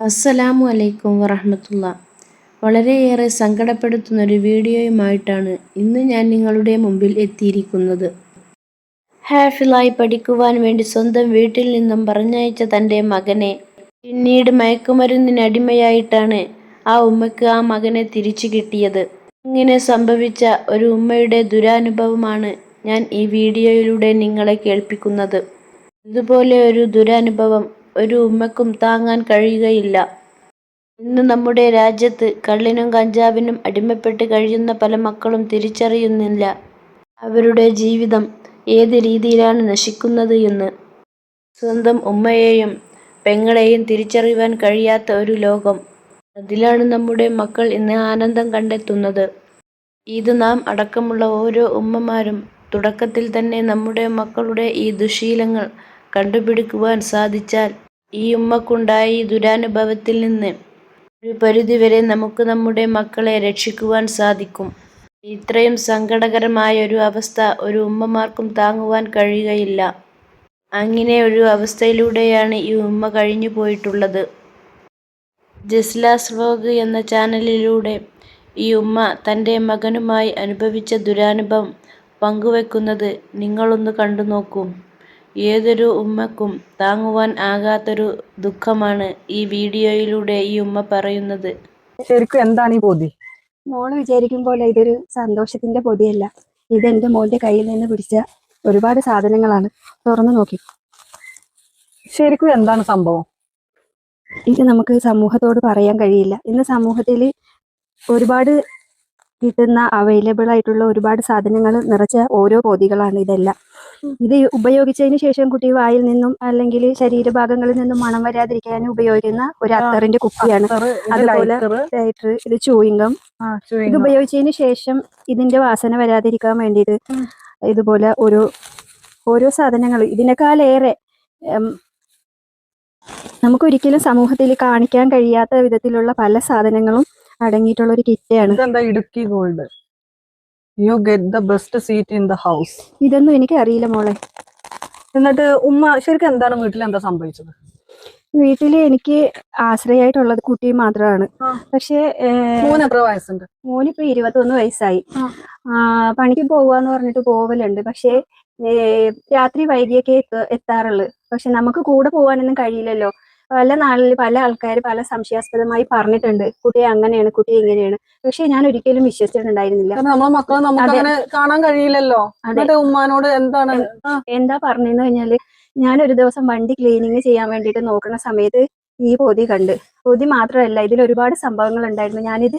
അസ്സലാമു അലൈക്കും വറഹമത്തുള്ള. വളരെയേറെ സങ്കടപ്പെടുത്തുന്ന ഒരു വീഡിയോയുമായിട്ടാണ് ഇന്ന് ഞാൻ നിങ്ങളുടെ മുമ്പിൽ എത്തിയിരിക്കുന്നത്. ഹാഫിലായി പഠിക്കുവാൻ വേണ്ടി സ്വന്തം വീട്ടിൽ നിന്നും പറഞ്ഞയച്ച തന്റെ മകനെ പിന്നീട് മയക്കുമരുന്നിന് അടിമയായിട്ടാണ് ആ ഉമ്മയ്ക്ക് ആ മകനെ തിരിച്ചു കിട്ടിയത്. ഇങ്ങനെ സംഭവിച്ച ഒരു ഉമ്മയുടെ ദുരാനുഭവമാണ് ഞാൻ ഈ വീഡിയോയിലൂടെ നിങ്ങളെ കേൾപ്പിക്കുന്നത്. ഇതുപോലെ ഒരു ദുരനുഭവം ഒരു ഉമ്മക്കും താങ്ങാൻ കഴിയുകയില്ല. ഇന്ന് നമ്മുടെ രാജ്യത്ത് കള്ളിനും കഞ്ചാവിനും അടിമപ്പെട്ട് കഴിയുന്ന പല മക്കളും തിരിച്ചറിയുന്നില്ല. അവരുടെ ജീവിതം ഏത് രീതിയിലാണ് നശിക്കുന്നത് എന്ന്. സ്വന്തം ഉമ്മയെയും പെങ്ങളെയും തിരിച്ചറിയുവാൻ കഴിയാത്ത ഒരു ലോകം. അതിലാണ് നമ്മുടെ മക്കൾ ഇന്ന് ആനന്ദം കണ്ടെത്തുന്നത്. ഇത് നാം അടക്കമുള്ള ഓരോ ഉമ്മമാരും തുടക്കത്തിൽ തന്നെ നമ്മുടെ മക്കളുടെ ഈ ദുശീലങ്ങൾ കണ്ടുപിടിക്കുവാൻ സാധിച്ചാൽ ഈ ഉമ്മക്കുണ്ടായ ഈ ദുരനുഭവത്തിൽ നിന്ന് ഒരു പരിധിവരെ നമുക്ക് നമ്മുടെ മക്കളെ രക്ഷിക്കുവാൻ സാധിക്കും. ഇത്രയും സങ്കടകരമായ ഒരു അവസ്ഥ ഒരു ഉമ്മമാർക്കും താങ്ങുവാൻ കഴിയുകയില്ല. അങ്ങനെ ഒരു അവസ്ഥയിലൂടെയാണ് ഈ ഉമ്മ കഴിഞ്ഞു പോയിട്ടുള്ളത്. ജസ്ലാസ് വ്ലോഗ് എന്ന ചാനലിലൂടെ ഈ ഉമ്മ തന്റെ മകനുമായി അനുഭവിച്ച ദുരാനുഭവം പങ്കുവെക്കുന്നത് നിങ്ങളൊന്ന് കണ്ടു നോക്കൂ ഏതൊരു ഉമ്മക്കും താങ്ങുവാൻ ആകാത്തൊരു ദുഃഖമാണ് ഈ വീഡിയോയിലൂടെ ഈ ഉമ്മ പറയുന്നത്. ശരിക്കും എന്താണ് ഈ പൊതി? മോൾ വിചാരിക്കും പോലെ ഇതൊരു സന്തോഷത്തിന്റെ പൊതിയല്ല. ഇത് എന്റെ മോളുടെ കയ്യിൽ നിന്ന് പിടിച്ച ഒരുപാട് സാധനങ്ങളാണ്. തുറന്നു നോക്കി. ശരിക്കും എന്താണ് സംഭവം? ഇത് നമുക്ക് സമൂഹത്തോട് പറയാൻ കഴിയില്ല. ഇന്ന് സമൂഹത്തിൽ ഒരുപാട് കിട്ടുന്ന അവൈലബിൾ ആയിട്ടുള്ള ഒരുപാട് സാധനങ്ങൾ നിറച്ച ഓരോ പൊതികളാണ് ഇതെല്ലാം. ഇത് ഉപയോഗിച്ചതിന് ശേഷം കുട്ടി വായിൽ നിന്നും അല്ലെങ്കിൽ ശരീരഭാഗങ്ങളിൽ നിന്നും മണം വരാതിരിക്കാൻ ഉപയോഗിക്കുന്ന ഒരു അത്തറിന്റെ കുപ്പിയാണ്. അതുപോലെ ലൈറ്റർ ഇത് ചൂയിങ്കം ഇത് ഉപയോഗിച്ചതിന് ശേഷം ഇതിന്റെ വാസന വരാതിരിക്കാൻ വേണ്ടിയിട്ട്. ഇതുപോലെ ഒരു ഓരോ സാധനങ്ങൾ ഇതിനേക്കാളേറെ നമുക്കൊരിക്കലും സമൂഹത്തിൽ കാണിക്കാൻ കഴിയാത്ത വിധത്തിലുള്ള പല സാധനങ്ങളും അടങ്ങിയിട്ടുള്ള ഒരു കിറ്റയാണ് ഇതെന്താ Idukki gold you get the best seat in the house ഇതൊന്നും എനിക്ക് അറിയില്ല മോളെ. എന്നിട്ട് ഉമ്മ ശരിക്കും എന്താണ് വീട്ടിൽ എന്താ സംഭവിച്ചത്? വീട്ടിൽ എനിക്ക് ആശ്രയമായിട്ടുള്ളത് കുട്ടി മാത്രമാണ്. പക്ഷേ വയസ്സുണ്ട്? മോനിപ്പോ ഇരുപത്തൊന്ന് വയസ്സായി. പണിക്ക് പോവാന്ന് പറഞ്ഞിട്ട് പോവലുണ്ട്. പക്ഷേ രാത്രി വൈകിയൊക്കെ എത്ത- എത്താറുള്ളു. പക്ഷെ നമുക്ക് കൂടെ പോകാനൊന്നും കഴിയില്ലല്ലോ. പല നാളിൽ പല ആൾക്കാർ പല സംശയാസ്പദമായി പറഞ്ഞിട്ടുണ്ട്. കുട്ടി അങ്ങനെയാണ് കുട്ടി ഇങ്ങനെയാണ്. പക്ഷെ ഞാൻ ഒരിക്കലും വിശ്വസിച്ചിട്ടുണ്ടായിരുന്നില്ല. നമ്മളെ മക്കളെ നമുക്ക് അങ്ങനെ കാണാൻ കഴിയില്ലല്ലോ? ഉമ്മാനോട് എന്താണ്? എന്താ പറഞ്ഞെന്ന് കഴിഞ്ഞാൽ ഞാൻ ഒരു ദിവസം വണ്ടി ക്ലീനിങ് ചെയ്യാൻ വേണ്ടിയിട്ട് നോക്കുന്ന സമയത്ത് ഈ പൊതി കണ്ട്. പൊതി മാത്രമല്ല ഇതിൽ ഒരുപാട് സംഭവങ്ങൾ ഉണ്ടായിരുന്നു ഞാനിത്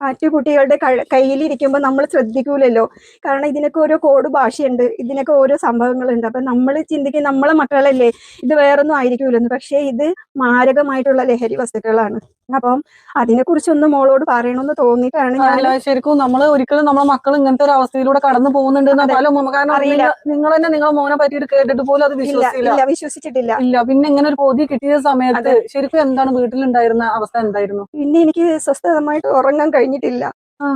മറ്റു കുട്ടികളുടെ ക- കയ്യിലിരിക്കുമ്പോൾ നമ്മൾ ശ്രദ്ധിക്കൂലല്ലോ. കാരണം ഇതിനൊക്കെ ഓരോ കോഡ് ഭാഷയുണ്ട് ഇതിനൊക്കെ ഓരോ സംഭവങ്ങളുണ്ട്. അപ്പം നമ്മൾ ചിന്തിക്കും നമ്മളെ മക്കളല്ലേ ഇത് വേറൊന്നും ആയിരിക്കൂലെന്ന്. പക്ഷേ ഇത് മാരകമായിട്ടുള്ള ലഹരി വസ്തുക്കളാണ്. അപ്പം അതിനെ കുറിച്ചൊന്ന് മോളോട് പറയണമെന്ന് തോന്നിയിട്ടാണ് ഞാൻ ശരിക്കും നമ്മൾ ഒരിക്കലും നമ്മളെ മക്കൾ ഇങ്ങനത്തെ ഒരു അവസ്ഥയിലൂടെ കടന്നു പോകുന്നുണ്ട് അറിയില്ല. നിങ്ങൾ തന്നെ നിങ്ങളെ മോനെ പറ്റിയിട്ട് കേട്ടിട്ട് പോലും അത് വിശ്വസിച്ചില്ല. വിശ്വസിച്ചിട്ടില്ല. ഇല്ല പിന്നെ ഇങ്ങനെ ഒരു പൊതി കിട്ടിയ സമയത്ത് ശരിക്കും എന്താണ് വീട്ടിലുണ്ടായിരുന്ന അവസ്ഥ എന്തായിരുന്നു? പിന്നെ എനിക്ക് സ്വസ്ഥതമായിട്ട് ഉറങ്ങാൻ കഴിഞ്ഞിട്ടില്ല. ആ.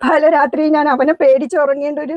പല രാത്രി ഞാൻ അവനെ പേടിച്ചുറങ്ങേണ്ട ഒരു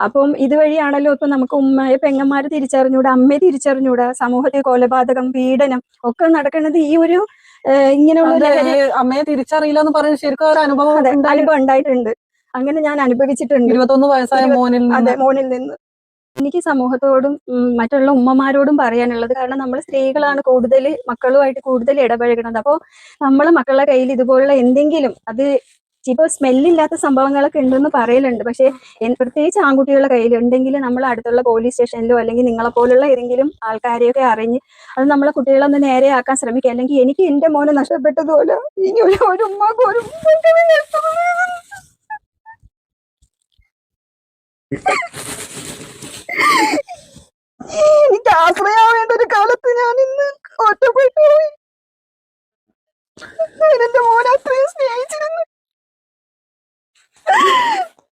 അപ്പം ഇതുവഴിയാണല്ലോ ഇപ്പൊ നമുക്ക് ഉമ്മയെ പെങ്ങന്മാര് തിരിച്ചറിഞ്ഞൂടാ അമ്മയെ തിരിച്ചറിഞ്ഞൂടാ സമൂഹത്തിൽ കൊലപാതകം പീഡനം ഒക്കെ നടക്കുന്നത് ഈ ഒരു ഇങ്ങനെയുള്ള അമ്മയെ തിരിച്ചറിയില്ല എന്ന് പറയുന്നത് ശരിക്കും ഒരു അനുഭവം അനുഭവം ഉണ്ടായിട്ടുണ്ട്. അങ്ങനെ ഞാൻ അനുഭവിച്ചിട്ടുണ്ട്. ഇരുപത്തൊന്ന് വയസ്സായ മോനിൽ അതെ മോനിൽ നിന്ന്. എനിക്ക് സമൂഹത്തോടും മറ്റുള്ള ഉമ്മമാരോടും പറയാനുള്ളത് കാരണം നമ്മൾ സ്ത്രീകളാണ് കൂടുതൽ മക്കളുമായിട്ട് കൂടുതൽ ഇടപഴകുന്നത്. അപ്പോൾ നമ്മൾ മക്കളുടെ കയ്യിൽ ഇതുപോലുള്ള എന്തെങ്കിലും അത് ഇപ്പോൾ സ്മെല്ലില്ലാത്ത സംഭവങ്ങളൊക്കെ ഉണ്ടെന്ന് പറയലുണ്ട്. പക്ഷേ പ്രത്യേകിച്ച് ആൺകുട്ടികളുടെ കയ്യിൽ ഉണ്ടെങ്കിൽ നമ്മൾ അടുത്തുള്ള പോലീസ് സ്റ്റേഷനിലോ അല്ലെങ്കിൽ നിങ്ങളെ പോലുള്ള ഏതെങ്കിലും ആൾക്കാരെയൊക്കെ അറിഞ്ഞ് അത് നമ്മളെ കുട്ടികളൊന്ന് നേരെയാക്കാൻ ശ്രമിക്കുക. അല്ലെങ്കിൽ എനിക്ക് എന്റെ മോനെ നഷ്ടപ്പെട്ടതുപോലെ ഇനി ഒരു ഉമ്മാക്ക് ഒരു കാലത്ത് ഞാൻ ഇന്ന് ഒറ്റപ്പെട്ടു പോയി ഞാൻ എന്റെ മോനെ അത്രയും സ്നേഹിച്ചിരുന്നു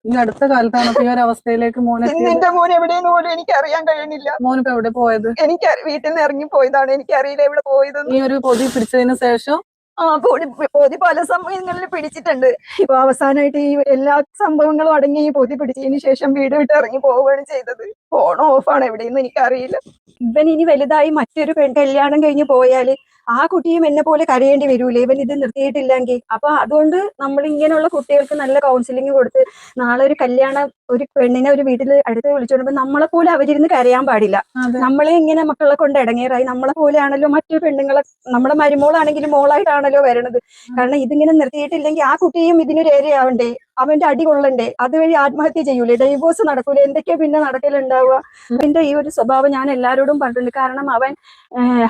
ഈ അടുത്ത കാലത്താണ് ഈ ഒരു അവസ്ഥയിലേക്ക് മോനെ എന്റെ മോൻ എവിടെയെന്ന് പോലും എനിക്ക് അറിയാൻ കഴിയുന്നില്ല മോനിപ്പോ എവിടെ പോയത്? എനിക്ക് വീട്ടിൽ നിന്ന് ഇറങ്ങി പോയതാണ്. എനിക്ക് അറിയില്ല എവിടെ പോയത് ഈ ഒരു പൊതി പിടിച്ചതിന് ശേഷം? ആ പൊടി പൊതി പല സമയങ്ങളിൽ പിടിച്ചിട്ടുണ്ട്. ഇപ്പൊ അവസാനമായിട്ട് ഈ എല്ലാ സംഭവങ്ങളും അടങ്ങി ഈ പൊതി പിടിച്ചതിന് ശേഷം വീട് വിട്ട് ഇറങ്ങി പോവുകയാണ് ചെയ്തത്. ഫോൺ ഓഫാണ്. എവിടെയെന്ന് എനിക്കറിയില്ല. ഇവൻ ഇനി വലുതായി മറ്റൊരു പെൺ കല്യാണം കഴിഞ്ഞ് പോയാൽ ആ കുട്ടിയും എന്നെ പോലെ കരയേണ്ടി വരൂലേ? ഇവൻ ഇത് നിർത്തിയിട്ടില്ലെങ്കിൽ. അപ്പൊ അതുകൊണ്ട് നമ്മൾ ഇങ്ങനെയുള്ള കുട്ടികൾക്ക് നല്ല കൗൺസിലിംഗ് കൊടുത്ത് നാളെ ഒരു കല്യാണം ഒരു പെണ്ണിനെ ഒരു വീട്ടിൽ അടുത്ത് വിളിച്ചുകൊണ്ടപ്പോ നമ്മളെ പോലെ അവരിന്ന് കരയാൻ പാടില്ല. നമ്മളെ ഇങ്ങനെ മക്കളെ കൊണ്ട് ഇടങ്ങേറായി. നമ്മളെ പോലെയാണല്ലോ മറ്റു പെണ്ണുങ്ങളെ നമ്മുടെ മരുമോളാണെങ്കിലും മോളായിട്ടാണല്ലോ വരണത്. കാരണം ഇതിങ്ങനെ നിർത്തിയിട്ടില്ലെങ്കിൽ ആ കുട്ടിയും ഇതിനൊരു ഏരിയാവണ്ടേ? അവന്റെ അടി കൊള്ളണ്ടേ? അതുവഴി ആത്മഹത്യ ചെയ്യൂലേ? ഡൈവോഴ്സ് നടക്കൂലേ? എന്തൊക്കെയാ പിന്നെ നടക്കലുണ്ടാവുക? അവന്റെ ഈ ഒരു സ്വഭാവം ഞാൻ എല്ലാവരോടും പറഞ്ഞിട്ടുണ്ട്. കാരണം അവൻ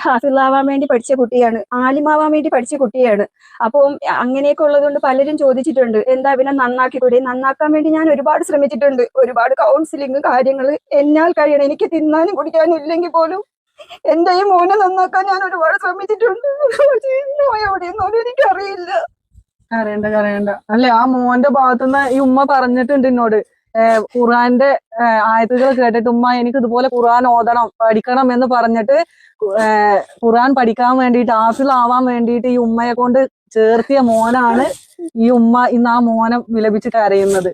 ഹാഫിളാവാൻ വേണ്ടി പഠിച്ച കുട്ടിയാണ്. ആലിമാവാൻ വേണ്ടി പഠിച്ച കുട്ടിയാണ്. അപ്പം അങ്ങനെയൊക്കെ ഉള്ളതുകൊണ്ട് പലരും ചോദിച്ചിട്ടുണ്ട്. എന്താ പിന്നെ നന്നാക്കിക്കൂടെ? നന്നാക്കാൻ വേണ്ടി ഞാൻ ഒരുപാട് ശ്രമിച്ചിട്ടുണ്ട്. ഒരുപാട് കൗൺസിലിംഗ് കാര്യങ്ങൾ എന്നാൽ കഴിയണം. എനിക്ക് തിന്നാനും കുടിക്കാനും ഇല്ലെങ്കിൽ പോലും എന്റെ ഈ മോനെ നന്നാക്കാൻ ഞാൻ ഒരുപാട് ശ്രമിച്ചിട്ടുണ്ട്. എവിടെയെന്നോലും എനിക്കറിയില്ല. കരയണ്ട കരയണ്ട. അല്ലെ ആ മോന്റെ ഭാഗത്തുനിന്ന് ഈ ഉമ്മ പറഞ്ഞിട്ടുണ്ട് എന്നോട് ഖുറാന്റെ ആയത്തുകൾ കേട്ടിട്ട് ഉമ്മ എനിക്ക് ഇതുപോലെ ഖുറാൻ ഓതണം പഠിക്കണം എന്ന് പറഞ്ഞിട്ട് ഖുറാൻ പഠിക്കാൻ വേണ്ടിയിട്ട് ആവാൻ വേണ്ടിയിട്ട് ഈ ഉമ്മയെ കൊണ്ട് ചേർത്തിയ മോനാണ് ഈ ഉമ്മ ഇന്ന് ആ മോനെ വിലപിച്ച് കരയുന്നത്.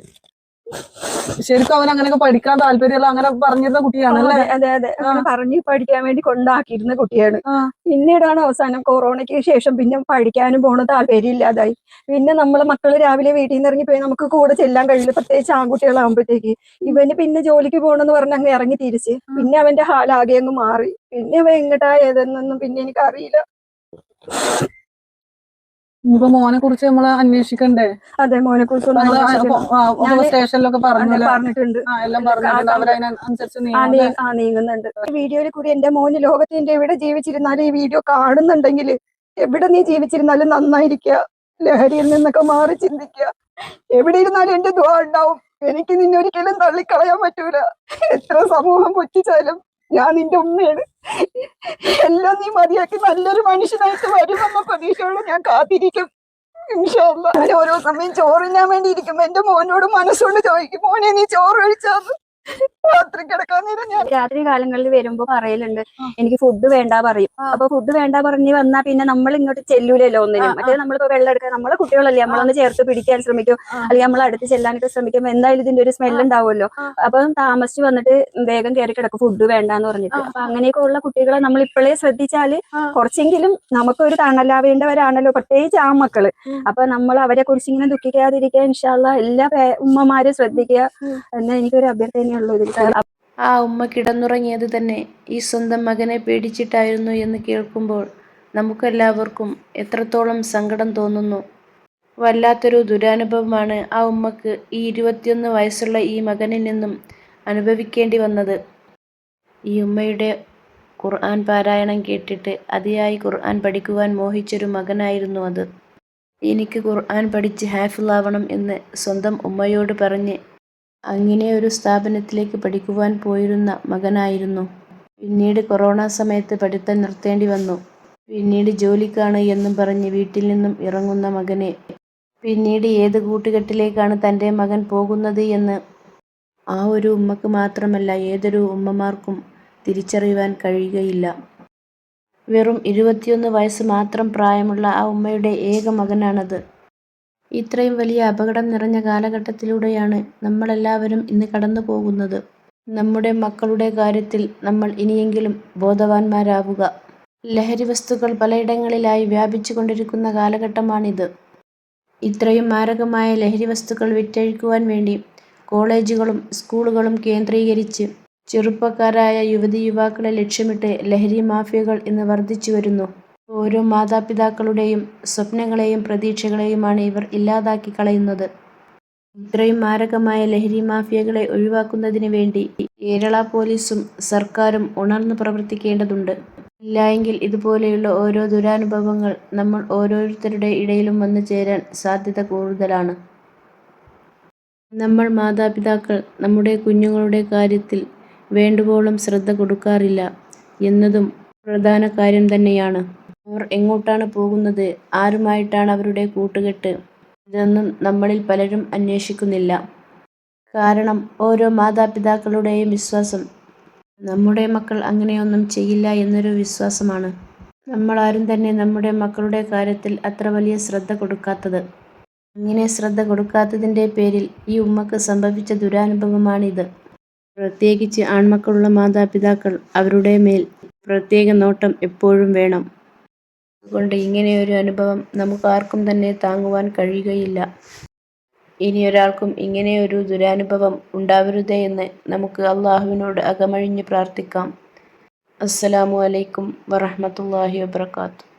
ശരിക്കും അവൻ അങ്ങനെ പഠിക്കാൻ താല്പര്യമുള്ള അങ്ങനെ പറഞ്ഞിരുന്ന കുട്ടിയാണ് അതെ അതെ പറഞ്ഞ് പഠിക്കാൻ വേണ്ടി കൊണ്ടാക്കിയിരുന്ന കുട്ടിയാണ്. പിന്നീടാണ് അവസാനം കൊറോണയ്ക്ക് ശേഷം പിന്നെ പഠിക്കാനും പോണ താല്പര്യം ഇല്ലാതായി. പിന്നെ നമ്മളെ മക്കൾ രാവിലെ വീട്ടിൽ നിന്ന് ഇറങ്ങി പോയി നമുക്ക് കൂടെ ചെല്ലാൻ കഴിയില്ല. പ്രത്യേകിച്ച് ആൺകുട്ടികളാകുമ്പോഴത്തേക്ക് ഇവന് പിന്നെ ജോലിക്ക് പോകണമെന്ന് പറഞ്ഞ് അങ്ങ് ഇറങ്ങി തിരിച്ച്. പിന്നെ അവന്റെ ഹാലാകെ അങ്ങ് മാറി. പിന്നെ അവ എങ്ങട്ടാ ഏതെന്നൊന്നും പിന്നെ എനിക്ക് അറിയില്ല ഇനിയിപ്പോ മോനെ കുറിച്ച് നമ്മൾ അന്വേഷിക്കണ്ടേ. അതെ മോനെ കുറിച്ച് സ്റ്റേഷനിലൊക്കെ പറഞ്ഞിട്ടുണ്ട്. എല്ലാം പറഞ്ഞിട്ടുണ്ട്. അവരതിനനുസരിച്ച് നീങ്ങുന്നുണ്ട്. വീഡിയോയിൽ കൂടി എന്റെ മോന് ലോകത്തിന്റെ എവിടെ ജീവിച്ചിരുന്നാലും ഈ വീഡിയോ കാണുന്നുണ്ടെങ്കിൽ എവിടെ നീ ജീവിച്ചിരുന്നാലും നന്നായിരിക്കുക. ലഹരിയിൽ നിന്നൊക്കെ മാറി ചിന്തിക്കുക. എവിടെ ഇരുന്നാലും എന്റെ ദ്വാ ഉണ്ടാവും. എനിക്ക് നിന്നെ ഒരിക്കലും തള്ളിക്കളയാൻ പറ്റൂല. എത്ര സമൂഹം പൊറ്റിച്ചാലും ഞാൻ നിന്റെ ഉമ്മയാണ്. എല്ലാം നീ മതിയാക്കി നല്ലൊരു മനുഷ്യനായിട്ട് വരുമെന്ന പ്രതീക്ഷയോടെ ഞാൻ കാത്തിരിക്കും. ഓരോ സമയം ചോറിനാൻ വേണ്ടി ഇരിക്കുമ്പോ എന്റെ മോനോട് മനസ്സുകൊണ്ട് ചോദിക്കും മോനെ നീ ചോറ് കഴിച്ചാന്ന് രാത്രി കാലങ്ങളിൽ വരുമ്പോ പറയലുണ്ട് എനിക്ക് ഫുഡ് വേണ്ട പറയും. അപ്പൊ ഫുഡ് വേണ്ട പറഞ്ഞ് വന്നാ പിന്നെ നമ്മൾ ഇങ്ങോട്ട് ചെല്ലൂലല്ലോ ഒന്നിനും. മറ്റേ നമ്മളിപ്പോ വെള്ളം എടുക്കാൻ നമ്മളെ കുട്ടികളല്ലേ നമ്മളൊന്ന് ചേർത്ത് പിടിക്കാൻ ശ്രമിക്കും. അല്ലെങ്കിൽ നമ്മൾ അടുത്ത് ചെല്ലാനൊക്കെ ശ്രമിക്കും. എന്തായാലും ഇതിന്റെ ഒരു സ്മെൽ ഉണ്ടാവുമല്ലോ. അപ്പൊ താമസിച്ച് വന്നിട്ട് വേഗം കയറി കിടക്കും ഫുഡ് വേണ്ടാന്ന് പറഞ്ഞിട്ട്. അപ്പൊ അങ്ങനെയൊക്കെ ഉള്ള കുട്ടികളെ നമ്മൾ ഇപ്പോഴേ ശ്രദ്ധിച്ചാൽ കുറച്ചെങ്കിലും നമുക്കൊരു തണലാവേണ്ടവരാണല്ലോ പ്രത്യേകിച്ച് ആ മക്കൾ. അപ്പൊ നമ്മൾ അവരെ കുറിച്ച് ഇങ്ങനെ ദുഃഖിക്കാതിരിക്കാൻ ഇൻഷാല്ല എല്ലാ ഉമ്മമാരും ശ്രദ്ധിക്കുക. എന്ന എനിക്കൊരു അഭ്യർത്ഥനയുള്ളൂ ഇതിൽ ആ ഉമ്മ കിടന്നുറങ്ങിയത് തന്നെ ഈ സ്വന്തം മകനെ പേടിച്ചിട്ടായിരുന്നു എന്ന് കേൾക്കുമ്പോൾ നമുക്കെല്ലാവർക്കും എത്രത്തോളം സങ്കടം തോന്നുന്നു. വല്ലാത്തൊരു ദുരാനുഭവമാണ് ആ ഉമ്മക്ക് ഈ ഇരുപത്തിയൊന്ന് വയസ്സുള്ള ഈ മകനിൽ നിന്നും അനുഭവിക്കേണ്ടി വന്നത്. ഈ ഉമ്മയുടെ ഖുർആൻ പാരായണം കേട്ടിട്ട് അതിയായി ഖുർആൻ പഠിക്കുവാൻ മോഹിച്ചൊരു മകനായിരുന്നു അത്. എനിക്ക് ഖുർആൻ പഠിച്ച് ഹാഫിളാവണം എന്ന് സ്വന്തം ഉമ്മയോട് പറഞ്ഞ് അങ്ങനെ ഒരു സ്ഥാപനത്തിലേക്ക് പഠിക്കുവാൻ പോയിരുന്ന മകനായിരുന്നു. പിന്നീട് കൊറോണ സമയത്ത് പഠിത്തം നിർത്തേണ്ടി വന്നു. പിന്നീട് ജോലിക്കാണ് എന്നും പറഞ്ഞ് വീട്ടിൽ നിന്നും ഇറങ്ങുന്ന മകനെ. പിന്നീട് ഏത് കൂട്ടുകെട്ടിലേക്കാണ് തന്റെ മകൻ പോകുന്നത് എന്ന് ആ ഒരു ഉമ്മക്ക് മാത്രമല്ല ഏതൊരു ഉമ്മമാർക്കും തിരിച്ചറിയുവാൻ കഴിയുകയില്ല. വെറും ഇരുപത്തിയൊന്ന് വയസ്സ് മാത്രം പ്രായമുള്ള ആ ഉമ്മയുടെ ഏക മകനാണത്. ഇത്രയും വലിയ അപകടം നിറഞ്ഞ കാലഘട്ടത്തിലൂടെയാണ് നമ്മളെല്ലാവരും ഇന്ന് കടന്നു പോകുന്നത് നമ്മുടെ മക്കളുടെ കാര്യത്തിൽ നമ്മൾ ഇനിയെങ്കിലും ബോധവാന്മാരാവുക. ലഹരി വസ്തുക്കൾ പലയിടങ്ങളിലായി വ്യാപിച്ചു കൊണ്ടിരിക്കുന്ന കാലഘട്ടമാണിത്. ഇത്രയും മാരകമായ ലഹരി വസ്തുക്കൾ വിറ്റഴിക്കുവാൻ വേണ്ടി കോളേജുകളും സ്കൂളുകളും കേന്ദ്രീകരിച്ച് ചെറുപ്പക്കാരായ യുവതി യുവാക്കളെ ലക്ഷ്യമിട്ട് ലഹരി മാഫിയകൾ ഇന്ന് വർദ്ധിച്ചു വരുന്നു ഓരോ മാതാപിതാക്കളുടെയും സ്വപ്നങ്ങളെയും പ്രതീക്ഷകളെയുമാണ് ഇവർ ഇല്ലാതാക്കി കളയുന്നത്. ഇത്രയും മാരകമായ ലഹരി മാഫിയകളെ ഒഴിവാക്കുന്നതിന് വേണ്ടി കേരള പോലീസും സർക്കാരും ഉണർന്നു പ്രവർത്തിക്കേണ്ടതുണ്ട്. ഇല്ലായെങ്കിൽ ഇതുപോലെയുള്ള ഓരോ ദുരനുഭവങ്ങൾ നമ്മൾ ഓരോരുത്തരുടെ ഇടയിലും വന്നു ചേരാൻ സാധ്യത കൂടുതലാണ്. നമ്മൾ മാതാപിതാക്കൾ നമ്മുടെ കുഞ്ഞുങ്ങളുടെ കാര്യത്തിൽ വേണ്ടുവോളം ശ്രദ്ധ കൊടുക്കാറില്ല എന്നതും പ്രധാന കാര്യം തന്നെയാണ്. അവർ എങ്ങോട്ടാണ് പോകുന്നത്? ആരുമായിട്ടാണ് അവരുടെ കൂട്ടുകെട്ട്? ഇതൊന്നും നമ്മളിൽ പലരും അന്വേഷിക്കുന്നില്ല. കാരണം ഓരോ മാതാപിതാക്കളുടെയും വിശ്വാസം. നമ്മുടെ മക്കൾ അങ്ങനെയൊന്നും ചെയ്യില്ല എന്നൊരു വിശ്വാസമാണ്. നമ്മളാരും തന്നെ നമ്മുടെ മക്കളുടെ കാര്യത്തിൽ അത്ര വലിയ ശ്രദ്ധ കൊടുക്കാത്തത്. അങ്ങനെ ശ്രദ്ധ കൊടുക്കാത്തതിന്റെ പേരിൽ ഈ ഉമ്മക്ക് സംഭവിച്ച ദുരനുഭവമാണിത്. പ്രത്യേകിച്ച് ആൺമക്കളുള്ള മാതാപിതാക്കൾ അവരുടെ മേൽ പ്രത്യേക നോട്ടം എപ്പോഴും വേണം. അതുകൊണ്ട് ഇങ്ങനെയൊരു അനുഭവം നമുക്കാർക്കും തന്നെ താങ്ങുവാൻ കഴിയുകയില്ല. ഇനിയൊരാൾക്കും ഇങ്ങനെയൊരു ദുരനുഭവം ഉണ്ടാവരുതേ എന്ന് നമുക്ക് അള്ളാഹുവിനോട് അകമഴിഞ്ഞ് പ്രാർത്ഥിക്കാം. അസ്സലാമു അലൈക്കും വറഹ്മത്തുള്ളാഹി വബർക്കാത്തു